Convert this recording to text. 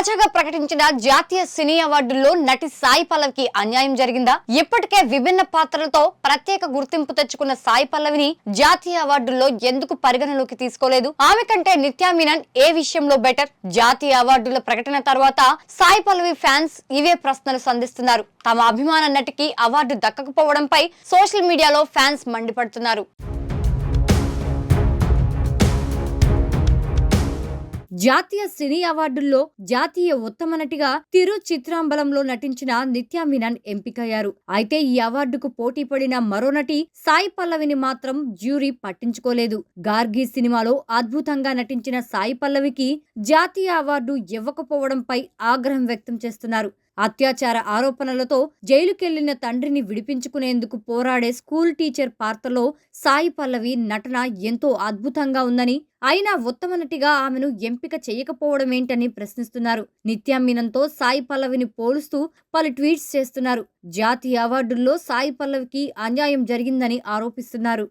తాజాగా ప్రకటించిన జాతీయ సినీ అవార్డుల్లో నటి సాయి పల్లవికి అన్యాయం జరిగిందా? ఇప్పటికే విభిన్న పాత్రలతో ప్రత్యేక గుర్తింపు తెచ్చుకున్న సాయి పల్లవిని జాతీయ అవార్డుల్లో ఎందుకు పరిగణలోకి తీసుకోలేదు? ఆమె కంటే నిత్యా మీనన్ ఏ విషయంలో బెటర్? జాతీయ అవార్డుల ప్రకటన తర్వాత సాయి పల్లవి ఫ్యాన్స్ ఇవే ప్రశ్నలు సంధిస్తున్నారు. తమ అభిమాన నటికి అవార్డు దక్కకపోవడంపై సోషల్ మీడియాలో ఫ్యాన్స్ మండిపడుతున్నారు. జాతీయ సినీ అవార్డుల్లో జాతీయ ఉత్తమ నటిగా తిరు చిత్రాంబలంలో నటించిన నిత్యా మీనన్ ఎంపికయ్యారు. అయితే ఈ అవార్డుకు పోటీ పడిన మరో నటి సాయి పల్లవిని మాత్రం జ్యూరీ పట్టించుకోలేదు. గార్గి సినిమాలో అద్భుతంగా నటించిన సాయి పల్లవికి జాతీయ అవార్డు ఇవ్వకపోవడంపై ఆగ్రహం వ్యక్తం చేస్తున్నారు. అత్యాచార ఆరోపణలతో జైలుకెళ్ళిన తండ్రిని విడిపించుకునేందుకు పోరాడే స్కూల్ టీచర్ పాత్రలో సాయి పల్లవి నటన ఎంతో అద్భుతంగా ఉందని అయినా ఉత్తమ నటిగా ఆమెను ఎంపిక చేయకపోవడం ఏంటని ప్రశ్నిస్తున్నారు. నిత్యామీనంతో సాయి పల్లవిని పోలుస్తూ పలు ట్వీట్స్ చేస్తున్నారు. జాతీయ అవార్డుల్లో సాయి పల్లవికి అన్యాయం జరిగిందని ఆరోపిస్తున్నారు.